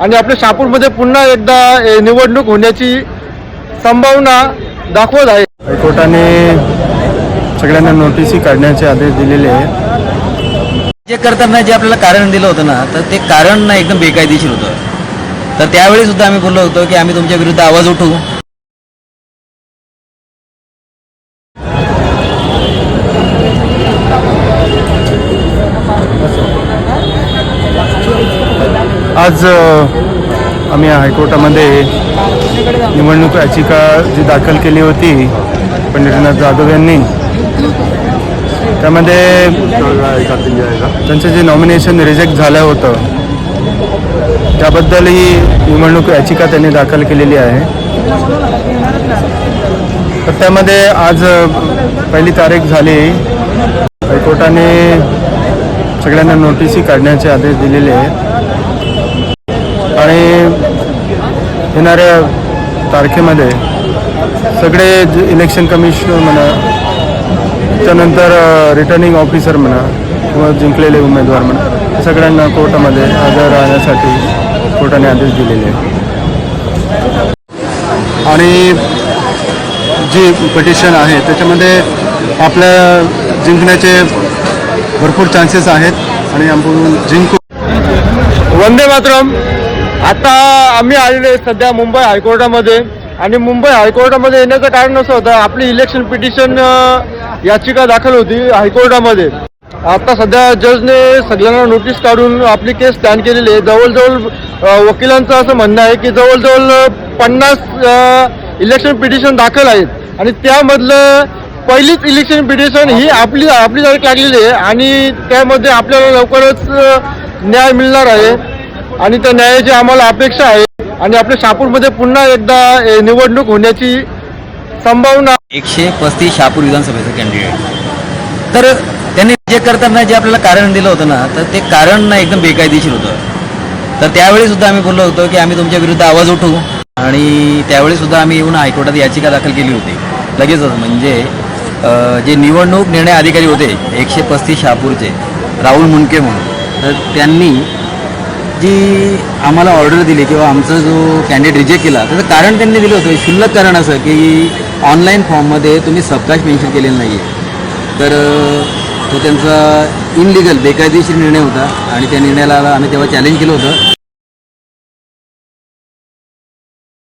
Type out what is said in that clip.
आणि आपल्या शहापूरमध्ये पुन्हा एकदा निवडणूक होण्याची संभावना दाखवत आहे. हायकोर्टाने सगळ्यांना नोटीसी काढण्याचे आदेश दिलेले आहेत. जे करताना जे आपल्याला कारण दिलं होतं ना तर ते कारण ना एकदम बेकायदेशीर होतं. तर त्यावेळी सुद्धा आम्ही बोललो होतो की आम्ही तुमच्या विरुद्ध आवाज उठवू. आज आम्ही हायकोर्टामध्ये निवडणूक याचिका जी दाखल केली होती पंडितनाथ जाधव यांनी त्यामध्ये त्यांचं जे नॉमिनेशन रिजेक्ट झालं होतं त्याबद्दल ही निवडणूक याचिका त्यांनी दाखल केलेली आहे. तर त्यामध्ये आज पहिली तारीख झाली. हायकोर्टाने सगळ्यांना नोटिसी काढण्याचे आदेश दिलेले आहेत. आणि येणाऱ्या तारखेमध्ये सगळे इलेक्शन कमिशनर म्हणा त्यानंतर रिटर्निंग ऑफिसर म्हणा किंवा जिंकलेले उमेदवार म्हणा सगळ्यांना कोर्टामध्ये हजर राहण्यासाठी कोर्टाने आदेश दिलेले आहेत. आणि जी पिटिशन आहे त्याच्यामध्ये आपल्या जिंकण्याचे भरपूर चान्सेस आहेत आणि आपण जिंकू. वंदे मातरम! आता आम्ही आलेले आहे सध्या मुंबई हायकोर्टामध्ये. आणि मुंबई हायकोर्टामध्ये येण्याचं कारण असं होतं आपली इलेक्शन पिटिशन याचिका दाखल होती हायकोर्टामध्ये. आता सध्या जजने सगळ्यांना नोटीस काढून आपली केस स्टँड केलेली आहे. जवळजवळ वकिलांचं असं म्हणणं आहे की जवळजवळ पन्नास इलेक्शन पिटिशन दाखल आहेत. आणि त्यामधलं पहिलीच इलेक्शन पिटिशन ही आपली आपली तारीख लागलेली आहे. आणि त्यामध्ये आपल्याला लवकरच न्याय मिळणार आहे. आणि त्या न्यायाची आम्हाला अपेक्षा आहे. आणि आपल्या शहापूरमध्ये पुन्हा एकदा निवडणूक होण्याची संभावना. एकशे पस्तीस शहापूर विधानसभेचं कॅन्डिडेट तर त्यांनी जे करताना जे आपल्याला कारण दिलं होतं ना तर ते कारण ना एकदम बेकायदेशीर होतं. तर त्यावेळी सुद्धा आम्ही बोललो होतो की आम्ही तुमच्या विरुद्ध आवाज उठवू. आणि त्यावेळी सुद्धा आम्ही येऊन हायकोर्टात याचिका दाखल केली होती. लगेचच म्हणजे जे निवडणूक निर्णय अधिकारी होते एकशे पस्तीस शहापूरचे राहुल मुंडके म्हणून तर त्यांनी जी आम्हाला ऑर्डर दिली किंवा आमचा जो कॅन्डिडेट रिजेक्ट केला त्याचं कारण त्यांनी दिलं होतं. शुल्लक कारण असं की ऑनलाईन फॉर्ममध्ये तुम्ही सबकाश मेन्शन केलेलं नाही आहे तर तो त्यांचा इनलिगल बेकायदेशीर निर्णय होता आणि त्या निर्णयाला आम्ही तेव्हा चॅलेंज केलं होतं.